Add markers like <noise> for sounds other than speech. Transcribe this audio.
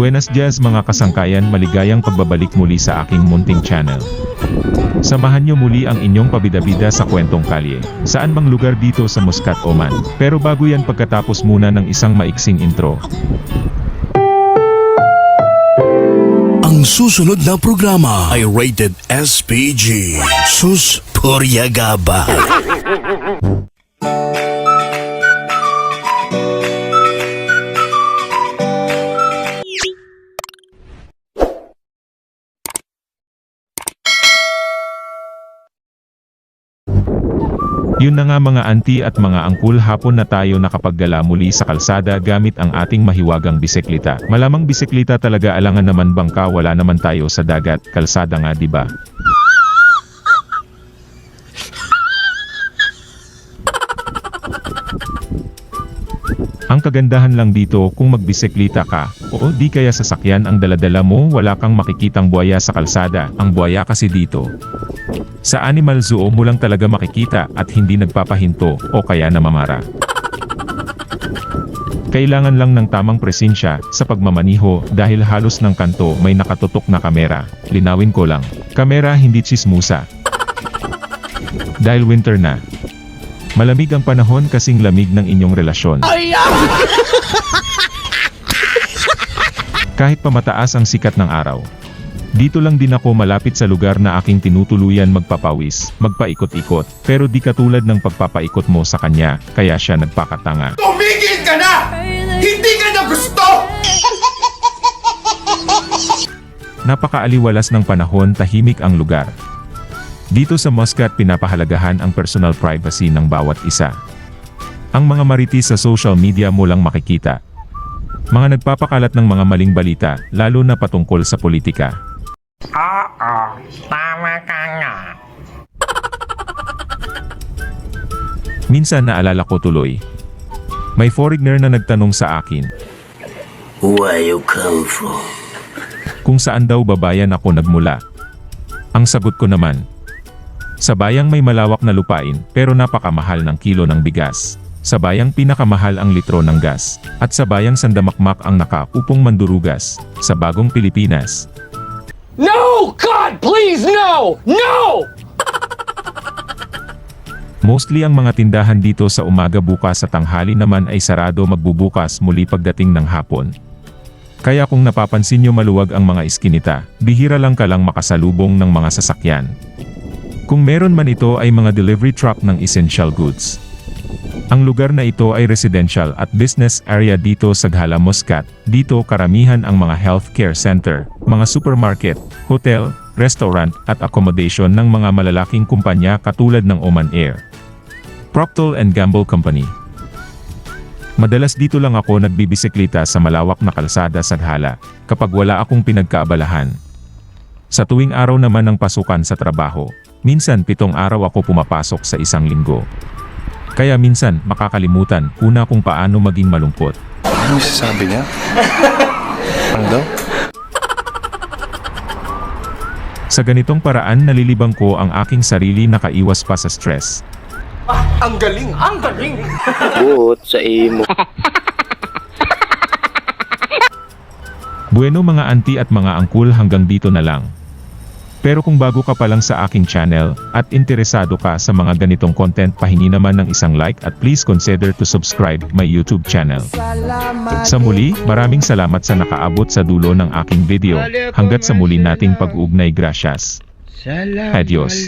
Buenas dias mga kasangkayan maligayang pagbabalik muli sa aking munting channel. Samahan niyo muli ang inyong pabida-bida sa kwentong kalye. Saan mang lugar dito sa Muscat, Oman. Pero bago yan pagkatapos muna ng isang maiksing intro. Ang susunod na programa ay rated SPG. Sus Poryagaba. <laughs> Yun na nga mga auntie at mga angkul hapon na tayo nakapaggala muli sa kalsada gamit ang ating mahiwagang bisikleta. Malamang bisikleta talaga alangan naman bangka wala naman tayo sa dagat, kalsada nga ba? Ang kagandahan lang dito kung magbisikleta ka, o di kaya sasakyan ang daladala mo wala kang makikitang buhaya sa kalsada, ang buhaya kasi dito. Sa animal zoo mo lang talaga makikita at hindi nagpapahinto o kaya namamara. Kailangan lang ng tamang presensya sa pagmamaniho dahil halos ng kanto may nakatutok na kamera. Linawin ko lang, kamera hindi chismusa. Dahil winter na. Malamig ang panahon kasing lamig ng inyong relasyon. Kahit pamataas ang sikat ng araw. Dito lang din ako malapit sa lugar na aking tinutuluyan magpapawis, magpaikot-ikot, pero di katulad ng pagpapaikot mo sa kanya, kaya siya nagpakatanga. Tumigil ka na! Hindi ka na gusto! Napakaaliwalas ng panahon tahimik ang lugar. Dito sa Muscat pinapahalagahan ang personal privacy ng bawat isa. Ang mga marites sa social media mo lang makikita. Mga nagpapakalat ng mga maling balita, lalo na patungkol sa politika. Oo, tama ka nga. Minsan naalala ko tuloy. May foreigner na nagtanong sa akin Where you come from? kung saan daw babayan ako nagmula. Ang sagot ko naman, sa bayang may malawak na lupain pero napakamahal ng kilo ng bigas. Sa bayang pinakamahal ang litro ng gas. At sa bayang sandamakmak ang nakaupong mandurugas. Sa bagong Pilipinas. No! God, please, no! No! Mostly ang mga tindahan dito sa umaga bukas sa tanghali naman ay sarado magbubukas muli pagdating ng hapon. Kaya kung napapansin nyo maluwag ang mga iskinita, bihira lang ka lang makasalubong ng mga sasakyan. Kung meron man ito ay mga delivery truck ng essential goods. Ang lugar na ito ay residential at business area dito sa Ghala Muscat. Dito karamihan ang mga healthcare center, mga supermarket, hotel, restaurant at accommodation ng mga malalaking kumpanya katulad ng Oman Air. Procter and Gamble Company. Madalas dito lang ako nagbibisikleta sa malawak na kalsada sa Ghala, kapag wala akong pinagkaabalahan. Sa tuwing araw naman ng pasukan sa trabaho, minsan pitong araw ako pumapasok sa isang linggo. Kaya minsan makakalimutan una kung paano maging malungkot. Ano sasabi niya? <laughs> Ano daw? Sa ganitong paraan nalilibang ko ang aking sarili nakaiwas pa sa stress. Ang galing! Ang galing! <laughs> buot sa imo. Bueno mga auntie at mga angkul hanggang dito na lang. Pero kung bago ka pa lang sa aking channel, at interesado ka sa mga ganitong content pahingi naman ng isang like at please consider to subscribe my YouTube channel. Sa muli, maraming salamat sa nakaabot sa dulo ng aking video. Hanggat sa muli nating pag-uugnay gracias. Adios.